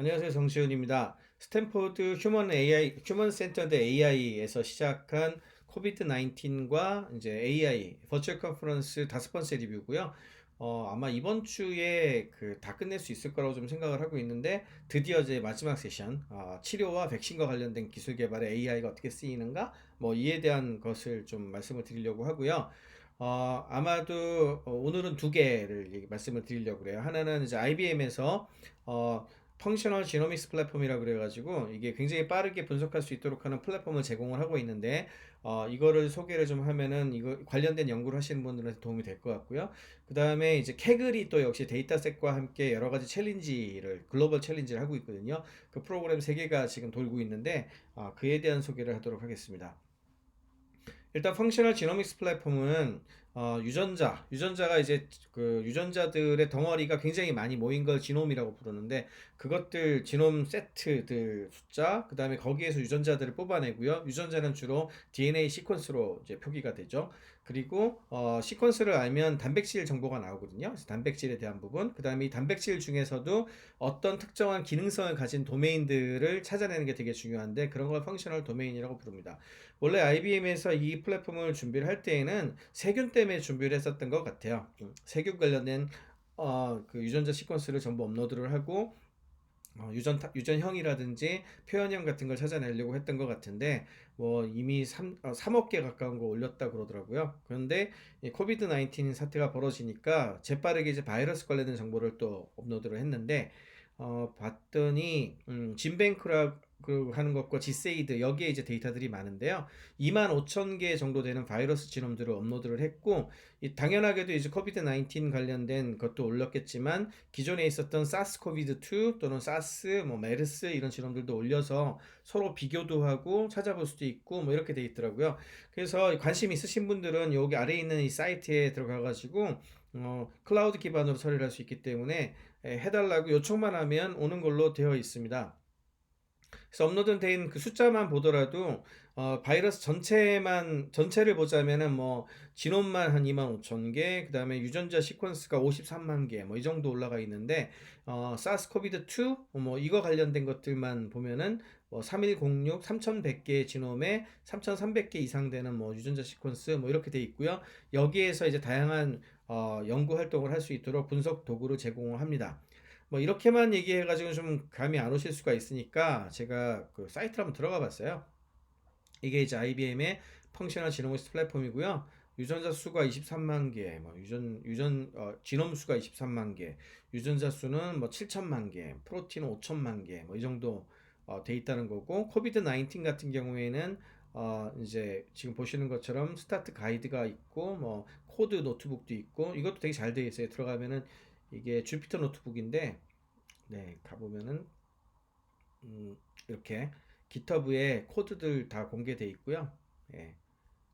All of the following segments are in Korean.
안녕하세요. 정시훈입니다. 스탠포드 휴먼 AI, 휴먼 센터드 AI에서 시작한 코비드 19과 이제 AI 버추얼 컨퍼런스 다섯 번째 리뷰고요. 어, 아마 이번 주에 그 다 끝낼 수 있을 거라고 좀 생각을 하고 있는데 드디어 이제 마지막 세션 어, 치료와 백신과 관련된 기술 개발에 AI가 어떻게 쓰이는가 뭐 이에 대한 것을 좀 말씀을 드리려고 하고요. 어, 아마도 어, 오늘은 두 개를 말씀을 드리려고 그래요. 하나는 이제 IBM에서 어, 펑셔널 지노믹스 플랫폼이라 그래가지고 이게 굉장히 빠르게 분석할 수 있도록 하는 플랫폼을 제공을 하고 있는데 어, 이거를 소개를 좀 하면은 이거 관련된 연구를 하시는 분들한테 도움이 될 것 같고요. 그 다음에 이제 캐글이 또 역시 데이터셋과 함께 여러 가지 챌린지를 글로벌 챌린지를 하고 있거든요. 그 프로그램 세 개가 지금 돌고 있는데 어, 그에 대한 소개를 하도록 하겠습니다. 일단 펑셔널 지노믹스 플랫폼은 어, 유전자, 유전자가 이제 그 유전자들의 덩어리가 굉장히 많이 모인 걸 지놈이라고 부르는데 그것들 지놈 세트들 숫자, 그 다음에 거기에서 유전자들을 뽑아내고요. 유전자는 주로 DNA 시퀀스로 이제 표기가 되죠. 그리고 어, 시퀀스를 알면 단백질 정보가 나오거든요. 그래서 단백질에 대한 부분, 그 다음에 이 단백질 중에서도 어떤 특정한 기능성을 가진 도메인들을 찾아내는 게 되게 중요한데 그런 걸 펑셔널 도메인이라고 부릅니다. 원래 IBM에서 이 플랫폼을 준비를 할 때에는 세균 때문에 준비를 했었던 것 같아요. 음, 세균 관련된 어, 그 유전자 시퀀스를 전부 업로드를 하고 어, 유전 타- 유전형이라든지 표현형 같은 걸 찾아내려고 했던 것 같은데 뭐 이미 3, 어, 3억 개 가까운 거 올렸다 그러더라고요. 그런데 이 코비드 19 사태가 벌어지니까 재빠르게 이제 바이러스 관련된 정보를 또 업로드를 했는데 어, 봤더니 음, 진뱅크라 고 하는 것과 지세이드 여기에 이제 데이터들이 많은데요. 2만 5천 개 정도 되는 바이러스 지놈들을 업로드를 했고 이 당연하게도 이제 코비드 19 관련된 것도 올렸겠지만 기존에 있었던 사스 코비드 2 또는 사스 뭐 메르스 이런 지놈들도 올려서 서로 비교도 하고 찾아볼 수도 있고 뭐 이렇게 돼 있더라고요. 그래서 관심 있으신 분들은 여기 아래에 있는 이 사이트에 들어가 가지고 어, 클라우드 기반으로 처리를 할 수 있기 때문에 에, 해달라고 요청만 하면 오는 걸로 되어 있습니다. 그래서 업로드 된 그 숫자만 보더라도 어, 바이러스 전체만 전체를 보자면은 뭐 지놈만 한 2만 5천 개, 그다음에 유전자 시퀀스가 53만 개, 뭐 이 정도 올라가 있는데 어, 사스 코비드 2, 뭐 이거 관련된 것들만 보면은 뭐 3106, 3100개의 지놈에 3300개 이상 되는 뭐 유전자 시퀀스 뭐 이렇게 돼 있고요. 여기에서 이제 다양한 어, 연구 활동을 할 수 있도록 분석 도구를 제공을 합니다. 뭐 이렇게만 얘기해 가지고 좀 감이 안 오실 수가 있으니까 제가 그 사이트를 한번 들어가 봤어요. 이게 이제 IBM의 펑셔널 지노믹스 플랫폼이고요. 유전자 수가 23만 개, 뭐 유전 유전 어, 지놈 수가 23만 개, 유전자 수는 뭐 7천만 개, 프로틴 5천만 개, 뭐 이 정도 어, 돼 있다는 거고 코비드 19 같은 경우에는 어, 이제 지금 보시는 것처럼 스타트 가이드가 있고 뭐 코드 노트북도 있고 이것도 되게 잘돼 있어요. 들어가면은 이게 주피터 노트북인데 네 가보면은 음, 이렇게 GitHub에 코드들 다 공개돼 있고요. 예,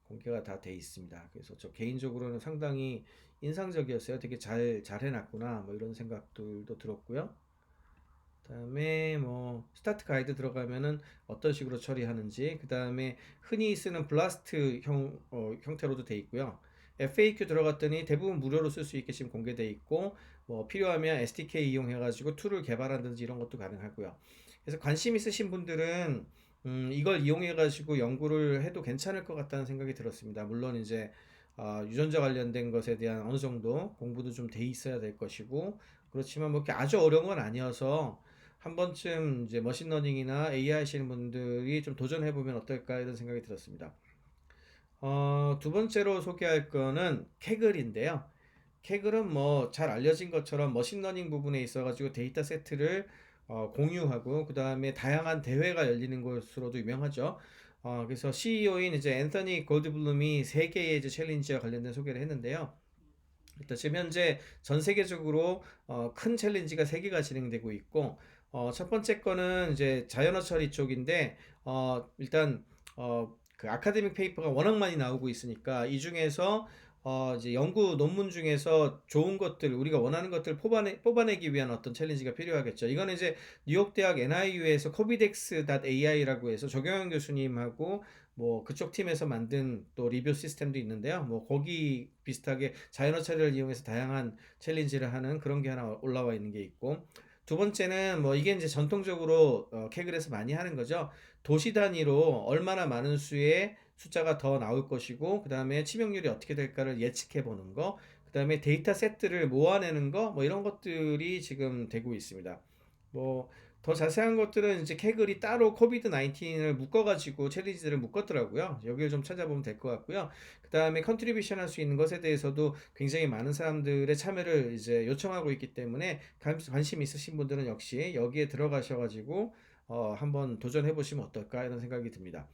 공개가 다 돼 있습니다. 그래서 저 개인적으로는 상당히 인상적이었어요. 되게 잘, 잘 해놨구나. 뭐 이런 생각들도 들었고요. 그다음에 뭐 스타트 가이드 들어가면은 어떤 식으로 처리하는지 그다음에 흔히 쓰는 블라스트 형 어, 형태로도 돼 있고요. FAQ 들어갔더니 대부분 무료로 쓸 수 있게 지금 공개돼 있고 뭐 필요하면 SDK 이용해 가지고 툴을 개발한다든지 이런 것도 가능하고요. 그래서 관심 있으신 분들은 음, 이걸 이용해 가지고 연구를 해도 괜찮을 것 같다는 생각이 들었습니다. 물론 이제 어, 유전자 관련된 것에 대한 어느 정도 공부도 좀 돼 있어야 될 것이고 그렇지만 뭐 아주 어려운 건 아니어서 한 번쯤 이제 머신러닝이나 AI 하시는 분들이 좀 도전해 보면 어떨까 이런 생각이 들었습니다. 어, 두 번째로 소개할 거는 캐글인데요. 캐글은 뭐 잘 알려진 것처럼 머신러닝 부분에 있어가지고 데이터 세트를 어, 공유하고 그 다음에 다양한 대회가 열리는 것으로도 유명하죠. 어, 그래서 CEO인 이제 앤서니 골드블룸이 세 개의 이제 챌린지와 관련된 소개를 했는데요. 일단 지금 현재 전 세계적으로 어, 큰 챌린지가 세 개가 진행되고 있고 어, 첫 번째 거는 이제 자연어 처리 쪽인데 어, 일단 어, 그 아카데믹 페이퍼가 워낙 많이 나오고 있으니까 이 중에서 어, 이제 연구 논문 중에서 좋은 것들, 우리가 원하는 것들을 뽑아내, 뽑아내기 위한 어떤 챌린지가 필요하겠죠. 이거는 이제 뉴욕 대학 NIU에서 covidex.ai라고 해서 조경현 교수님하고 뭐 그쪽 팀에서 만든 또 리뷰 시스템도 있는데요. 뭐 거기 비슷하게 자연어 처리를 이용해서 다양한 챌린지를 하는 그런 게 하나 올라와 있는 게 있고 두 번째는 뭐 이게 이제 전통적으로 어, 케글에서 많이 하는 거죠. 도시 단위로 얼마나 많은 수의 숫자가 더 나올 것이고 그 다음에 치명률이 어떻게 될까를 예측해 보는 거, 그 다음에 데이터 세트를 모아내는 거, 뭐 이런 것들이 지금 되고 있습니다. 뭐 더 자세한 것들은 이제 케글이 따로 코비드 19을 묶어가지고 챌린지들을 묶었더라고요. 여기를 좀 찾아보면 될 것 같고요. 그 다음에 컨트리뷰션 할 수 있는 것에 대해서도 굉장히 많은 사람들의 참여를 이제 요청하고 있기 때문에 관- 관심 있으신 분들은 역시 여기에 들어가셔가지고 어, 한번 도전해 보시면 어떨까 이런 생각이 듭니다.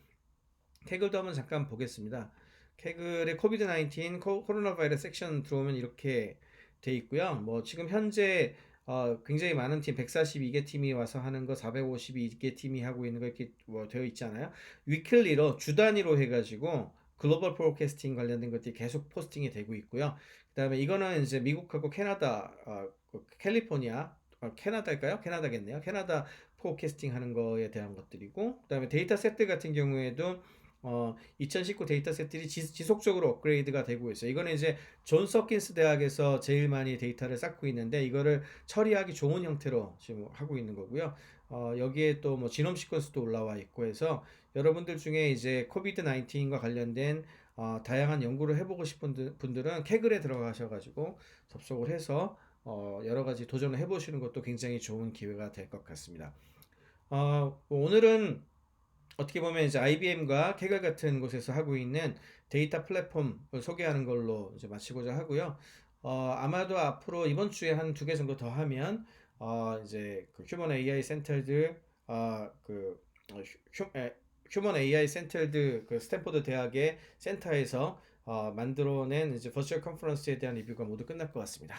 케글도 한번 잠깐 보겠습니다. 케글의 코비드 19 코, 코로나 바이러스 섹션 들어오면 이렇게 돼 있고요. 뭐 지금 현재 어, 굉장히 많은 팀 142개 팀이 와서 하는 거 452개 팀이 하고 있는 거 이렇게 뭐 되어 있잖아요. 위클리로 주 단위로 해가지고 글로벌 포캐스팅 관련된 것들이 계속 포스팅이 되고 있고요. 그 다음에 이거는 이제 미국하고 캐나다, 어, 그 캘리포니아, 어, 캐나다일까요? 캐나다겠네요. 캐나다 포캐스팅 하는 거에 대한 것들이고, 그 다음에 데이터 세트 같은 경우에도 어, 2019 데이터 세트들이 지, 지속적으로 업그레이드가 되고 있어요. 이거는 이제 존 서킨스 대학에서 제일 많이 데이터를 쌓고 있는데 이거를 처리하기 좋은 형태로 지금 하고 있는 거고요. 어, 여기에 또 뭐 지놈 시퀀스도 올라와 있고 해서 여러분들 중에 이제 코비드 19과 관련된 어, 다양한 연구를 해보고 싶은 분들- 분들은 케글에 들어가셔가지고 접속을 해서 어, 여러 가지 도전을 해보시는 것도 굉장히 좋은 기회가 될 것 같습니다. 어, 오늘은 어떻게 보면 이제 IBM과 케글 같은 곳에서 하고 있는 데이터 플랫폼을 소개하는 걸로 이제 마치고자 하고요. 어, 아마도 앞으로 이번 주에 한 두 개 정도 더 하면 어, 이제 그 휴먼 AI 센터들 어, 그 어, 휴, 에, 휴먼 AI 센터드 그 스탠포드 대학의 센터에서 어, 만들어낸 이제 버추얼 컨퍼런스에 대한 리뷰가 모두 끝날 것 같습니다.